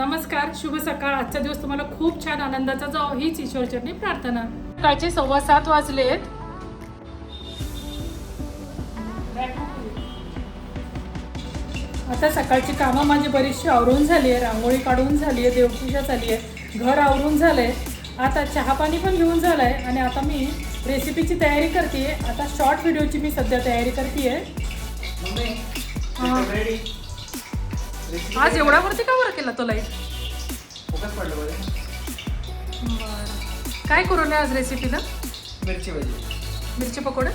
नमस्कार शुभ सकाळ. आजचा दिवस तुम्हाला खूप छान आनंदाचा जाओ हीच ईश्वरचरणी प्रार्थना. सकाळचे सव्वा सात वाजलेत. आता सकाळची कामं माझी बरीचशी आवरून झाली आहे रांगोळी काढून झाली आहे देवपूजा झाली आहे घर आवरून झालंय. आता चहा पाणी पण घेऊन झालंय आणि आता मी रेसिपीची तयारी करते आता शॉर्ट व्हिडिओची मी सध्या तयारी करते हा. आज एवढ्यावरती का बरं केला तो लाइट बरं. काय करू नये आज रेसिपीला मिरची भाजी. मिरची पकोडे?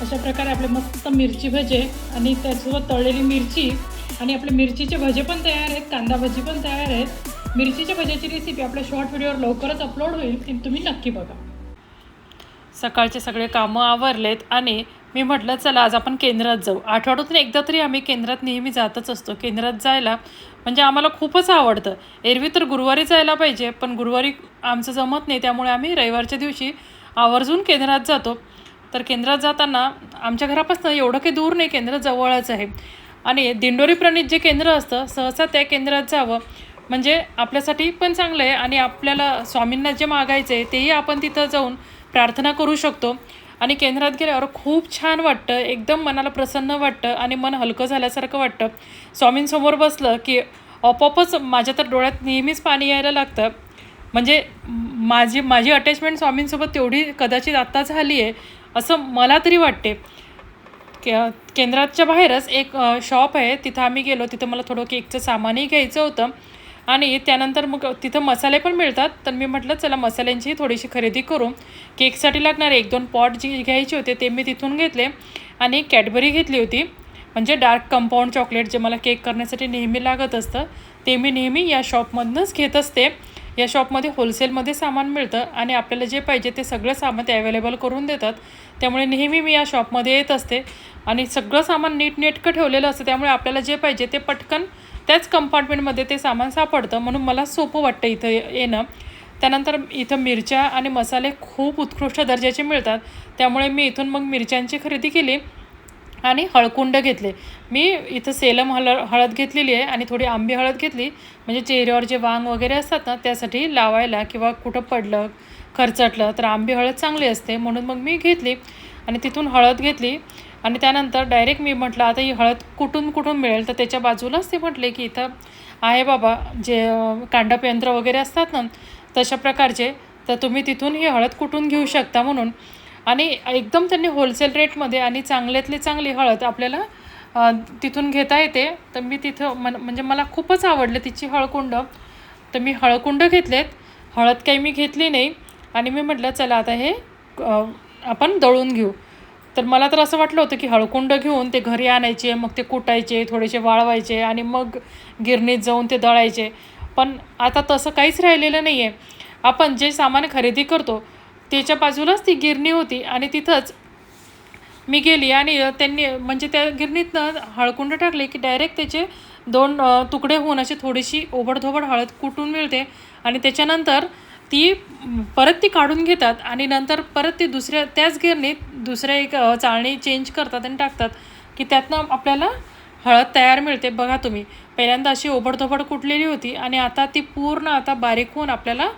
अशा प्रकारे आपले मस्त मिरची भजे आणि त्यासोबत तळलेली मिरची आणि आपले मिरचीचे भजे पण तयार आहेत कांदा भजी पण तयार आहेत. मिरचीच्या भज्याची रेसिपी आपल्या शॉर्ट व्हिडिओवर लवकरच अपलोड होईल ती तुम्ही नक्की बघा. सकाळचे सगळे कामं आवरलेत आणि मी म्हटलं चला आज आपण केंद्रात जाऊ. आठवड्यातून एकदा तरी आम्ही केंद्रात नेहमी जातच असतो. केंद्रात जायला म्हणजे आम्हाला खूपच आवडतं. एरवी तर गुरुवारी जायला पाहिजे पण गुरुवारी आमचं जमत नाही त्यामुळे आम्ही रविवारच्या दिवशी आवर्जून केंद्रात जातो. तर केंद्रात जाताना आमच्या घरापासून एवढं काही दूर नाही केंद्र जवळच आहे. आणि दिंडोरी प्रणित जे केंद्र असतं सहसा त्या केंद्रात जावं म्हणजे आपल्यासाठी पण चांगलं आहे आणि आपल्याला स्वामींना जे मागायचं आहे तेही आपण तिथं जाऊन प्रार्थना करू शकतो. आणि केंद्रात गेल्यावर खूप छान वाटतं एकदम मनाला प्रसन्न वाटतं आणि मन हलकं झाल्यासारखं वाटतं. स्वामींसमोर बसलं की आपोआपच माझ्या तर डोळ्यात नेहमीच पाणी यायला लागतं. म्हणजे माझी माझी अटॅचमेंट स्वामींसोबत तेवढी कदाचित आत्ता झाली आहे असं मला तरी वाटते. के केंद्राच्या बाहेरच एक शॉप आहे. तिथं आम्ही गेलो. तिथं मला थोडं केकचं सामानही घ्यायचं होतं. आणि त्यानंतर मग तिथं मसाले पण मिळतात. तर मी म्हटलं चला मसाल्यांची थोडीशी खरेदी करू. केकसाठी लागणारे एक दोन पॉट जी घ्यायचे होते ते मी तिथून घेतले. आणि कॅडबरी घेतली होती. म्हणजे डार्क कंपाऊंड चॉकलेट जे मला केक करण्यासाठी नेहमी लागत असतं ते मी नेहमी या शॉपमधनंच घेत असते. या शॉपमध्ये होलसेलमध्ये सामान मिळतं आणि आपल्याला जे पाहिजे ते सगळं सामान ते अवेलेबल करून देतात. त्यामुळे नेहमी मी या शॉपमध्ये येत असते. आणि सगळं सामान नीटनेटकं ठेवलेलं असतं. त्यामुळे आपल्याला जे पाहिजे ते पटकन त्याच कंपार्टमेंटमध्ये ते सामान सापडतं. म्हणून मला सोपं वाटतं इथं येणं. त्यानंतर इथं मिरच्या आणि मसाले खूप उत्कृष्ट दर्जाचे मिळतात. त्यामुळे मी इथून मग मिरच्यांची खरेदी केली. आणि हळकुंड घेतले. मी इथं सेलम हळ हळद घेतलेली आहे आणि थोडी आंबी हळद घेतली. म्हणजे चेहऱ्यावर जे वांग वगैरे असतात ना त्यासाठी लावायला किंवा कुठं पडलं खरचटलं तर आंबी हळद चांगली असते. म्हणून मग मी घेतली आणि तिथून हळद घेतली. आणि त्यानंतर डायरेक्ट मी म्हटलं आता ही हळद कुठून कुठून मिळेल? तर त्याच्या बाजूलाच ते म्हटले की इथं आहे बाबा जे कांडप यंत्र वगैरे असतात ना तशा प्रकारचे. तर तुम्ही तिथून ही हळद कुठून घेऊ शकता म्हणून. आणि एकदम त्यांनी होलसेल रेटमध्ये आणि चांगल्यातली चांगली हळद आपल्याला तिथून घेता येते. तर मी तिथं मन म्हणजे मला खूपच आवडलं तिची हळकुंड. तर मी हळकुंड घेतलेत. हळद काही मी घेतली नाही. आणि मी म्हटलं चला आता हे आपण दळून घेऊ. तर मला तर असं वाटलं होतं की हळकुंड घेऊन ते घरी आणायचे मग ते कुटायचे थोडेसे वाळवायचे आणि मग गिरणीत जाऊन ते दळायचे. पण आता तसं काहीच राहिलेलं नाही आहे आपण जे सामान खरेदी करतो त्याच्या बाजूलाच ती गिरणी होती आणि तिथंच मी गेली आणि त्यांनी म्हणजे त्या गिरणीतनं हळकुंड टाकले की डायरेक्ट त्याचे दोन तुकडे होऊन अशी थोडीशी ओबडधोबड हळद कुटून मिळते आणि त्याच्यानंतर ती परत ती काढून घेतात आणि नंतर परत ती दुसऱ्या त्याच गिरणीत दुसऱ्या एक चाळणी चेंज करतात आणि टाकतात की त्यातनं आपल्याला हळद तयार मिळते. बघा तुम्ही पहिल्यांदा अशी ओबडधोबड कुटलेली होती आणि आता ती पूर्ण आता बारीक होऊन आपल्याला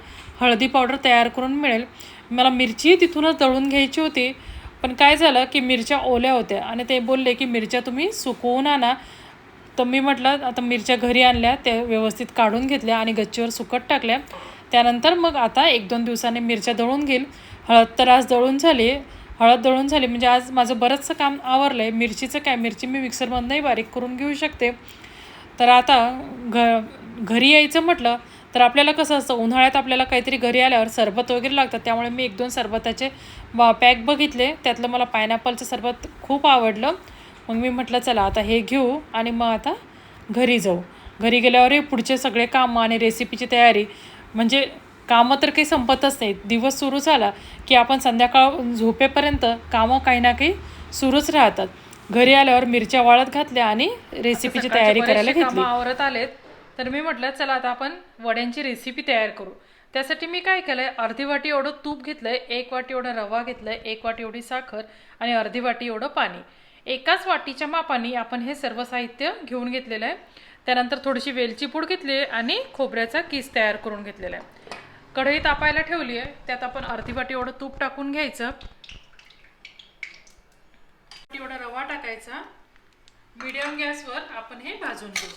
हळदी पावडर तयार करून मिळेल. मला मिरची तिथूनच दळून घ्यायची होती. पण काय झालं की मिरच्या ओल्या होत्या आणि ते बोलले की मिरच्या तुम्ही सुकवून आणा. तर मी म्हटलं आता मिरच्या घरी आणल्या त्या व्यवस्थित काढून घेतल्या आणि गच्चीवर सुकट टाकल्या. त्यानंतर मग आता एक दोन दिवसांनी मिरच्या दळून घेईल. हळद तर आज दळून झाली. हळद दळून झाली म्हणजे आज माझं बरंचसं काम आवरलं आहे मिरचीचं काय मिरची मी मिक्सरमधनंही बारीक करून घेऊ शकते. तर आता घ घरी यायचं म्हटलं तर आपल्याला कसं असतं उन्हाळ्यात आपल्याला काहीतरी घरी आल्यावर सरबत वगैरे लागतात. त्यामुळे मी एक दोन सरबताचे पॅक बघितले. त्यातलं मला पायनॅपलचं सरबत खूप आवडलं. मग मी म्हटलं चला आता हे घेऊ आणि मग आता घरी जाऊ. घरी गेल्यावर हे पुढचे सगळे कामं आणि रेसिपीची तयारी. म्हणजे कामं तर काही संपतच नाहीत. दिवस सुरू झाला की आपण संध्याकाळ झोपेपर्यंत कामं काही ना काही सुरूच राहतात. घरी आल्यावर मिरच्या वाळत घातल्या आणि रेसिपीची तयारी करायला घेतली. आवरत आलेत. तर मी म्हटलं चला आता आपण वड्यांची रेसिपी तयार करू. त्यासाठी मी काय केलंय अर्धी वाटी एवढं तूप घेतलंय एक वाटी एवढं रवा घेतलाय एक वाटी एवढी साखर आणि अर्धी वाटी एवढं पाणी. एकाच वाटीच्या मापाने आपण हे सर्व साहित्य घेऊन घेतलेलं आहे. त्यानंतर थोडीशी वेलची पूड घेतली आहे आणि खोबऱ्याचा किस तयार करून घेतलेला आहे. कढई तापायला ठेवली आहे. त्यात आपण अर्धी वाटी एवढं तूप टाकून घ्यायचं. एवढा रवा टाकायचा. मीडियम गॅसवर आपण हे भाजून घेऊ.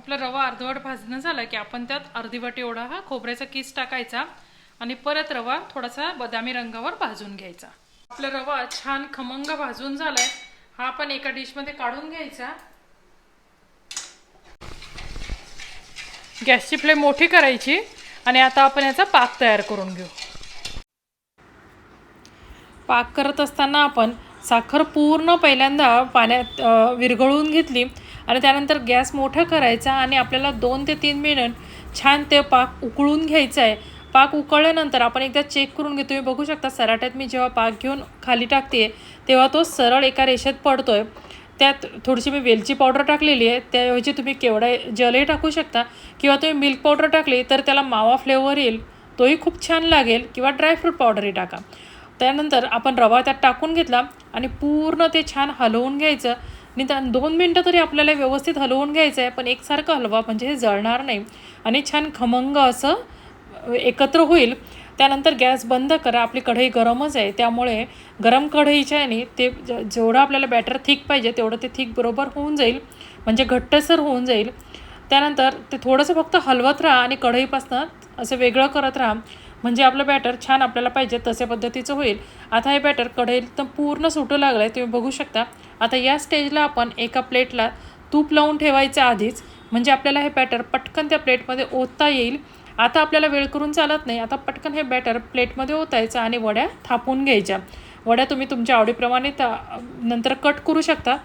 आपला रवा अर्धवट भाजणं झाला की आपण त्यात अर्धी वाटी एवढा हा खोबऱ्याचा किस टाकायचा आणि परत रवा थोडासा बदामी रंगावर भाजून घ्यायचा. आपला रवा छान खमंग भाजून झालाय. हा आपण एका डिशमध्ये काढून घ्यायचा. गॅसची फ्लेम मोठी करायची आणि आता आपण याचा पाक तयार करून घेऊ. पाक करत असताना आपण साखर पूर्ण पहिल्यांदा पाण्यात विरघळून घेतली. आणि त्यानंतर गॅस मोठा करायचा आणि आपल्याला दोन ते तीन मिनिट छान ते पाक उकळून घ्यायचा आहे. पाक उकळल्यानंतर आपण एकदा चेक करून घेतो तुम्ही बघू शकता सराट्यात मी जेव्हा पाक घेऊन खाली टाकते तेव्हा तो सरळ एका रेषेत पडतो आहे त्यात थोडीशी मी वेलची पावडर टाकलेली आहे. त्याऐवजी तुम्ही केवढा जलही टाकू शकता किंवा तुम्ही मिल्क पावडर टाकली तर त्याला मावा फ्लेवर येईल. तोही खूप छान लागेल किंवा ड्रायफ्रूट पावडरही टाका. त्यानंतर आपण रवा त्यात टाकून घेतला आणि पूर्ण ते छान हलवून घ्यायचं. निदान दोन मिनटं तरी आपल्याला व्यवस्थित हलवून घ्यायचं आहे पण एकसारखं हलवा म्हणजे हे जळणार नाही. आणि छान खमंग असं एकत्र होईल. त्यानंतर गॅस बंद करा आपली कढई गरमच आहे. त्यामुळे गरम कढईच्या याने ते ज- जेवढं आपल्याला बॅटर थिक पाहिजे तेवढं ते थिक बरोबर होऊन जाईल. म्हणजे घट्टसर होऊन जाईल. त्यानंतर ते थोडंसं फक्त हलवत राहा आणि कढईपासनं असं वेगळं करत राहा. म्हणजे आपलं बॅटर छान आपल्याला पाहिजे तसे पद्धतीचं होईल. आता हे बॅटर कढईत तर पूर्ण सुटू लागलं आहे तुम्ही बघू शकता. आता या स्टेजला आपण एका प्लेटला तूप लावून ठेवायचं आधीच म्हणजे आपल्याला हे बॅटर पटकन त्या प्लेटमध्ये ओतता येईल. आता आपल्याला वेळ करून चालत नाही आता पटकन हे बॅटर प्लेटमध्ये ओतायचं आणि वड्या थापून घ्यायच्या. वड्या तुम्ही तुमच्या आवडीप्रमाणे त्या नंतर कट करू शकता.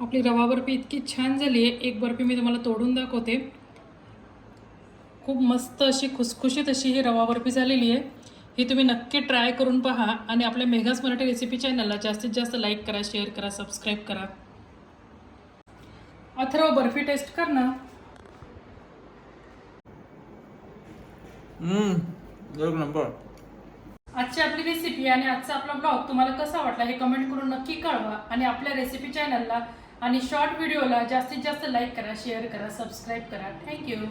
आपली रवा बर्फी इतकी छान झाली आहे. एक बर्फी मी तुम्हाला तोडून दाखवते. खूप मस्त अशी खुसखुशीत अशी ही रवा बर्फी झालेली आहे. ही तुम्ही नक्की ट्राय करून पहा आणि आपल्या मेघास मराठी रेसिपी चॅनलला जास्तीत जास्त लाईक करा शेअर करा सबस्क्राईब करा. अथर्व बर्फी टेस्ट कर ना. एक नंबर. आजची आपली रेसिपी आणि आजचा आपला ब्लॉग तुम्हाला कसा वाटला हे कमेंट करून नक्की कळवा आणि आपल्या रेसिपी चॅनलला आणि शॉर्ट व्हिडिओला जास्तीत जास्त लाईक करा शेअर करा सबस्क्राईब करा. थँक्यू